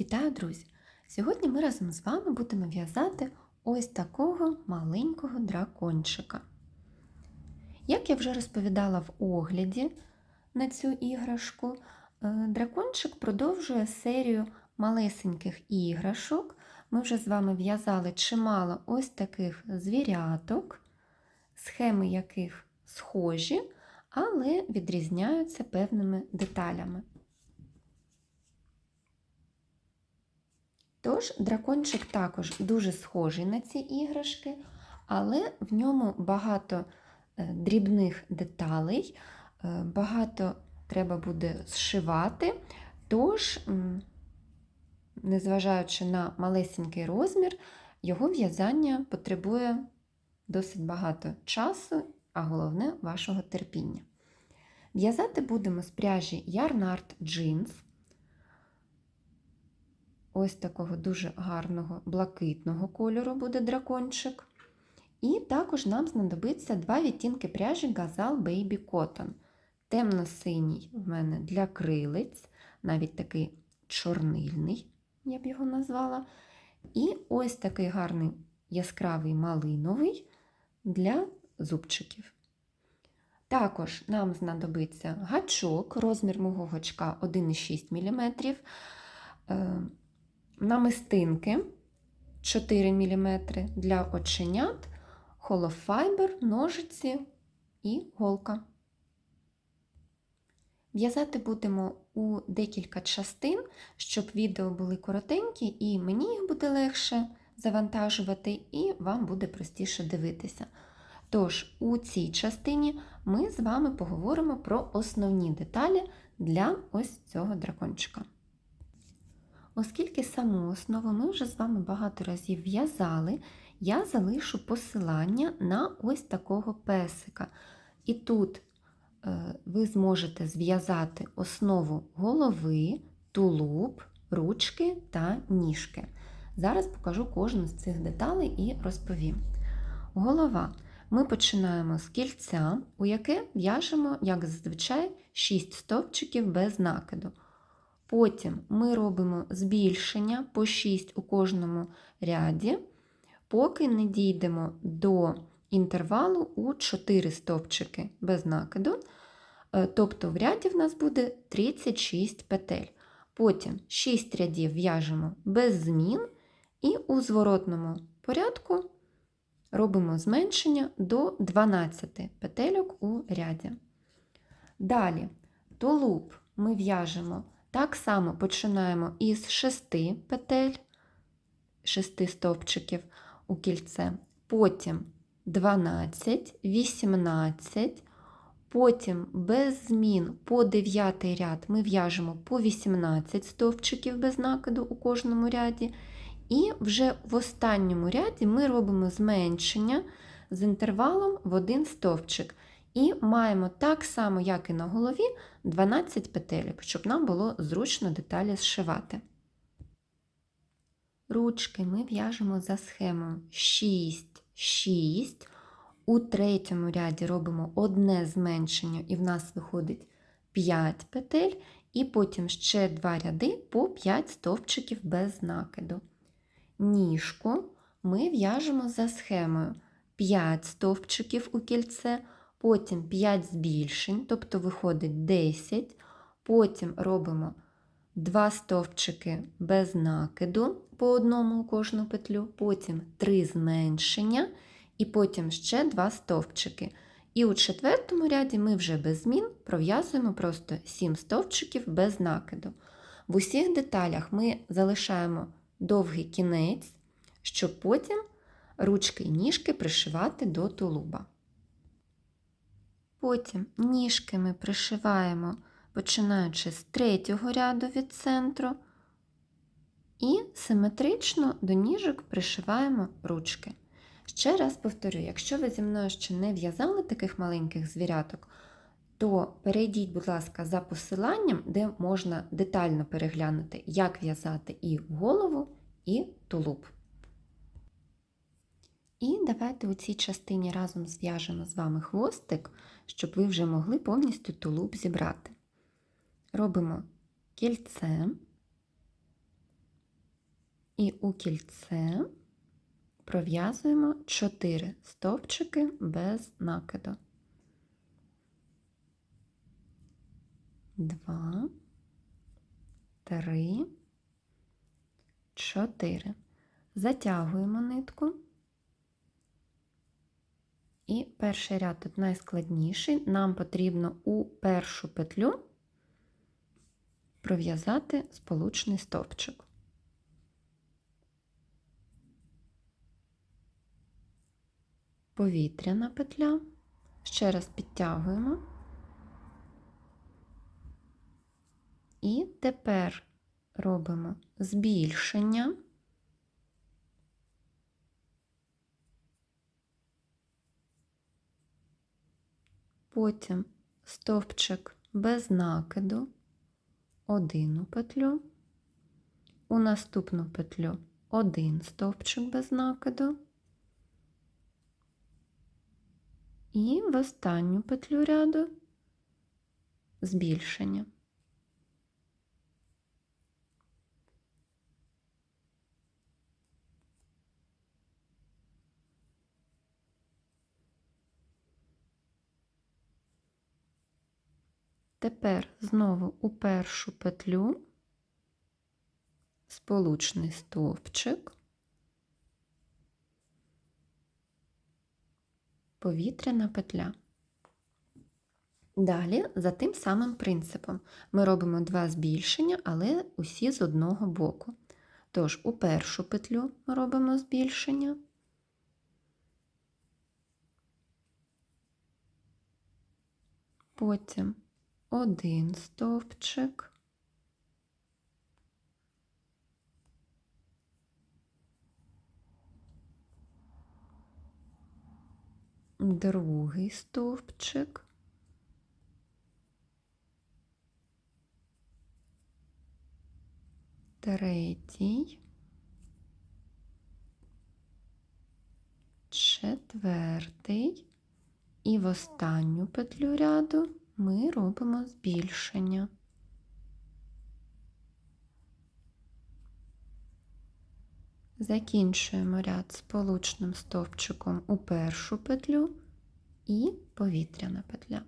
Вітаю, друзі! Сьогодні ми разом з вами будемо в'язати ось такого маленького дракончика. Як я вже розповідала в огляді на цю іграшку, е, дракончик продовжує серію малесеньких іграшок. Ми вже з вами в'язали чимало ось таких звіряток, схеми яких схожі, але відрізняються певними деталями. Тож, дракончик також дуже схожий на ці іграшки, але в ньому багато е, дрібних деталей, е, багато треба буде зшивати. Тож, незважаючи на малесенький розмір, його в'язання потребує досить багато часу, а головне вашого терпіння. В'язати будемо з пряжі Jeans ось такого дуже гарного блакитного кольору буде дракончик. І також нам знадобиться два відтінки пряжі Gazal Baby Cotton. Темно-синій в мене для крилиць, навіть такий чорнильний, я б його назвала. І ось такий гарний яскравий малиновий для зубчиків. Також нам знадобиться гачок, розмір мого гачка 1,6 мм намистинки 4 мм для оченят, холофайбер, ножиці і голка. В'язати будемо у декілька частин, щоб відео були коротенькі, і мені їх буде легше завантажувати, і вам буде простіше дивитися. Тож, у цій частині ми з вами поговоримо про основні деталі для ось цього дракончика. Оскільки саму основу ми вже з вами багато разів в'язали, я залишу посилання на ось такого песика. І тут е, ви зможете зв'язати основу голови, тулуб, ручки та ніжки. Зараз покажу кожну з цих деталей і розповім. Голова. Ми починаємо з кільця, у яке в'яжемо, як зазвичай, 6 стовпчиків без накиду. Потім ми робимо збільшення по 6 у кожному ряді, поки не дійдемо до інтервалу у 4 стовпчики без накиду. Е, тобто в ряді в нас буде 36 петель. Потім 6 рядів в'яжемо без змін, і у зворотному порядку робимо зменшення до 12 петельок у ряді. Далі тулуб ми в'яжемо. Так само починаємо із 6 петель, 6 стовпчиків у кільце, потім 12, 18, потім без змін по 9 ряд ми в'яжемо по 18 стовпчиків без накиду у кожному ряді. І вже в останньому ряді ми робимо зменшення з інтервалом в один стовпчик. І маємо так само, як і на голові, 12 петелек, щоб нам було зручно деталі зшивати. Ручки ми в'яжемо за схемою 6, 6. У третьому ряді робимо одне зменшення, і в нас виходить 5 петель, і потім ще два ряди по 5 стовпчиків без накиду. Ніжку ми в'яжемо за схемою 5 стовпчиків у кільце потім 5 збільшень, тобто виходить 10, потім робимо 2 стовпчики без накиду по одному у кожну петлю, потім 3 зменшення, і потім ще 2 стовпчики. І у четвертому ряді ми вже без змін пров'язуємо просто 7 стовпчиків без накиду. В усіх деталях ми залишаємо довгий кінець, щоб потім ручки і ніжки пришивати до тулуба. Потім ніжки ми пришиваємо, починаючи з третього ряду від центру, і симетрично до ніжок пришиваємо ручки. Ще раз повторю, якщо ви зі мною ще не в'язали таких маленьких звіряток, то перейдіть, будь ласка, за посиланням, де можна детально переглянути, як в'язати і голову, і тулуб. І давайте у цій частині разом зв'яжемо з вами хвостик, щоб ви вже могли повністю тулуб зібрати. Робимо кільце, І у кільце пров'язуємо 4 стовпчики без накиду. 2, 3, 4. Затягуємо нитку. І перший ряд тут найскладніший. Нам потрібно у першу петлю пров'язати сполучний стовпчик. Повітряна петля. Ще раз підтягуємо. І тепер робимо збільшення. Потім стовпчик без накиду, одну петлю, у наступну петлю один стовпчик без накиду, і в останню петлю ряду збільшення. Тепер знову у першу петлю сполучний стовпчик, повітряна петля. Далі, за тим самим принципом, ми робимо два збільшення, але усі з одного боку. Тож, у першу петлю ми робимо збільшення. Потім один стовпчик, другий стовпчик, третій, четвертий. І в останню петлю ряду ми робимо збільшення. Закінчуємо ряд сполучним стовпчиком у першу петлю і повітряна петля.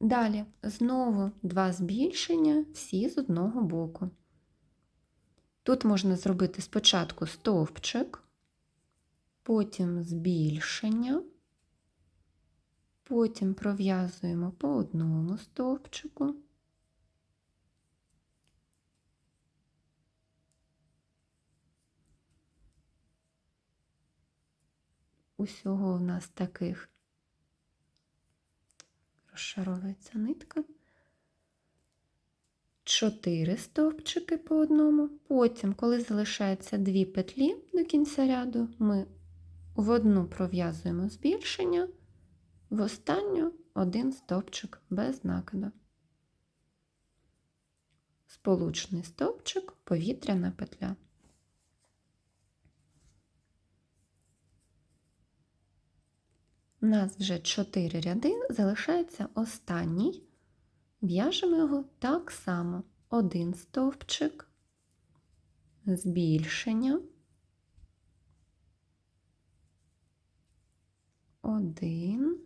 Далі знову два збільшення, всі з одного боку. Тут можна зробити спочатку стовпчик, потім збільшення. Потім пров'язуємо по одному стовпчику. Усього в нас таких розшаровується нитка. Чотири стовпчики по одному. Потім, коли залишається дві петлі до кінця ряду, ми в одну пров'язуємо збільшення. В останню один стовпчик без накиду. Сполучний стовпчик, повітряна петля. У нас вже 4 ряди, залишається останній. В'яжемо його так само: один стовпчик, збільшення, один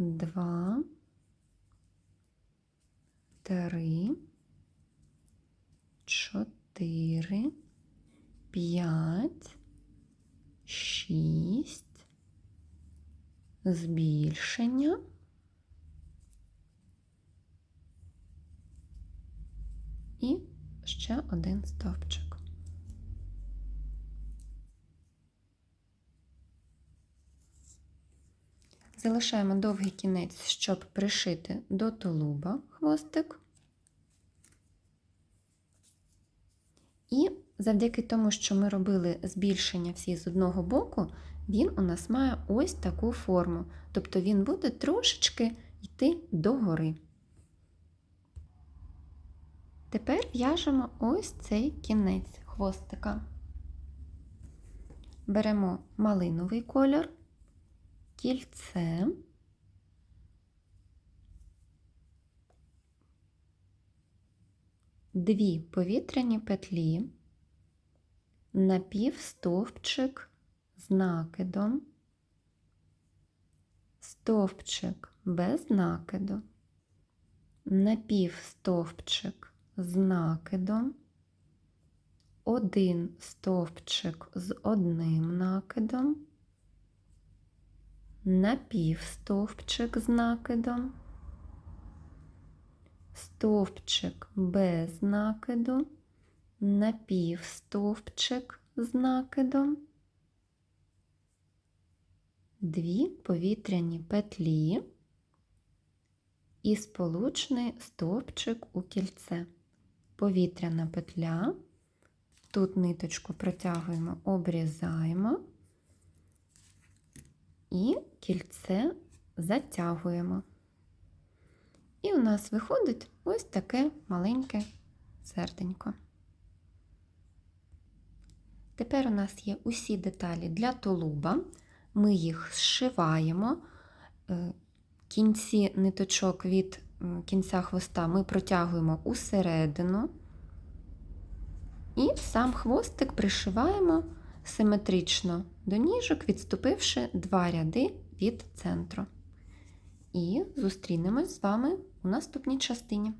два, три, чотири, п'ять, шість, збільшення. І ще один стовпчик. Залишаємо довгий кінець, щоб пришити до тулуба хвостик. І завдяки тому, що ми робили збільшення всі з одного боку, він у нас має ось таку форму. Тобто він буде трошечки йти догори. Тепер в'яжемо ось цей кінець хвостика. Беремо малиновий кольор кільце. дві повітряні петлі, напівстовпчик з накидом, стовпчик без накиду, напівстовпчик з накидом, один стовпчик з одним накидом, напівстовпчик з накидом, стовпчик без накиду, напівстовпчик з накидом, дві повітряні петлі і сполучний стовпчик у кільце. Повітряна петля. Тут ниточку протягуємо, обрізаємо і кільце затягуємо. І у нас виходить ось таке маленьке серденько. Тепер у нас є усі деталі для тулуба. Ми їх зшиваємо. Е, Кінці ниточок від кінця хвоста ми протягуємо усередину. І сам хвостик пришиваємо симетрично до ніжок, відступивши два ряди від центру. І зустрінемось з вами у наступній частині.